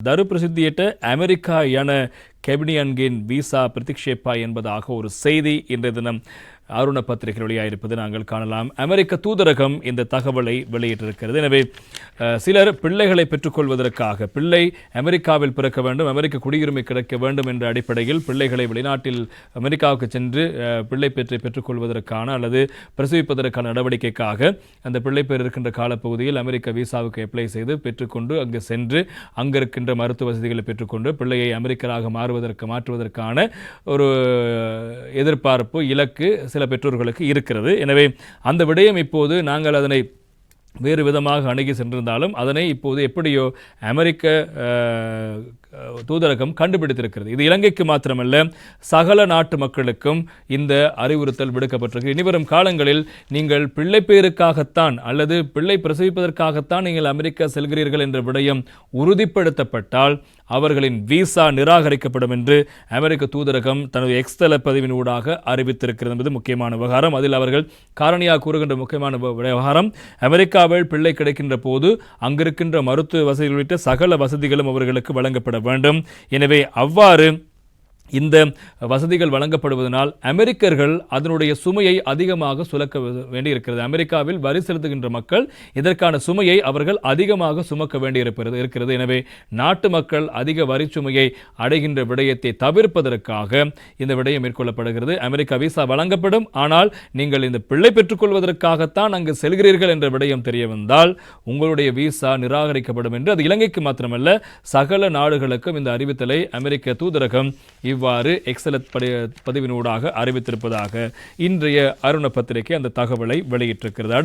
தருபிரசித்தியிட்ட America என கெபினியன்கின் visa பிரதிக்ஷேப்பா என்பதாக ஒரு செய்தி இன்றைய தினம் அருண பத்திரிகை வெளியாயிருப்பது நாங்கள் காணலாம். அமெரிக்க தூதரகம் இந்த தகவலை வெளியிட்டிருக்கிறது. எனவே சிலர் பிள்ளைகளை பெற்றுக்கொள்வதற்காக பிள்ளை அமெரிக்காவில் பிறக்க வேண்டும் அமெரிக்க குடியுரிமை கிடைக்க வேண்டும் என்ற அடிப்படையில் பிள்ளைகளை வெளிநாட்டில் அமெரிக்காவுக்கு சென்று பிள்ளை பெற்றை பெற்றுக்கொள்வதற்கான அல்லது பிரசவிப்பதற்கான நடவடிக்கைக்காக அந்த பிள்ளை பேர் இருக்கின்ற காலப்பகுதியில் அமெரிக்க விசாவுக்கு அப்ளை செய்து பெற்றுக்கொண்டு அங்கு சென்று அங்கு இருக்கின்ற மருத்துவ வசதிகளை பெற்றுக்கொண்டு பிள்ளையை அமெரிக்கராக மாறுவதற்கு மாற்றுவதற்கான ஒரு எதிர்பார்ப்பு இலக்கு சில பெற்றோர்களுக்கு இருக்கிறது. எனவே அந்த விடயம் இப்போது நாங்கள் அதனை வேறு விதமாக அணுகி சென்றிருந்தாலும் அதனை இப்போது எப்படியோ அமெரிக்க தூதரகம் கண்டுபிடித்திருக்கிறது. இது இலங்கைக்கு மாத்திரமல்ல சகல நாட்டு மக்களுக்கும் இந்த அறிவுறுத்தல் விடுக்கப்பட்டிருக்கு. இனிவரும் காலங்களில் நீங்கள் பிள்ளை பேருக்காகத்தான் அல்லது பிள்ளை பிரசவிப்பதற்காகத்தான் நீங்கள் அமெரிக்கா செல்கிறீர்கள் என்ற விடயம் உறுதிப்படுத்தப்பட்டால் அவர்களின் விசா நிராகரிக்கப்படும் என்று அமெரிக்க தூதரகம் தனது எக்ஸ்தல பதிவின் ஊடாக அறிவித்திருக்கிறது என்பது முக்கியமான விவகாரம். அதில் அவர்கள் காரணியாக கூறுகின்ற முக்கியமான விவகாரம் அமெரிக்காவில் பிள்ளை கிடைக்கின்ற போது அங்கிருக்கின்ற மருத்துவ வசதிகள் உள்ளிட்ட சகல வசதிகளும் அவர்களுக்கு வழங்கப்பட வேண்டும். எனவே அவ்வாறு இந்த வசதிகள் வழங்கப்படுவதனால் அமெரிக்கர்கள் அதனுடைய சுமையை அதிகமாக சுலக்க வேண்டியிருக்கிறது. அமெரிக்காவில் வரி செலுத்துகின்ற மக்கள் இதற்கான சுமையை அவர்கள் அதிகமாக சுமக்க வேண்டியிருப்பது இருக்கிறது. எனவே நாட்டு மக்கள் அதிக வரி சுமையை அடைகின்ற விடயத்தை தவிர்ப்பதற்காக இந்த விடயம் மேற்கொள்ளப்படுகிறது. அமெரிக்கா விசா வழங்கப்படும். ஆனால் நீங்கள் இந்த பிள்ளை பெற்றுக்கொள்வதற்காகத்தான் அங்கு செல்கிறீர்கள் என்ற விடயம் தெரிய வந்தால் உங்களுடைய விசா நிராகரிக்கப்படும் என்று அது இலங்கைக்கு மாத்திரமல்ல சகல நாடுகளுக்கும் இந்த அறிவித்தலை அமெரிக்க தூதரகம் இவ்வாறு எக்ஸலத் பதிவினூடாக அறிவித்திருப்பதாக இன்றைய அருண பத்திரிகை அந்த தகவலை வெளியிட்டிருக்கிறது.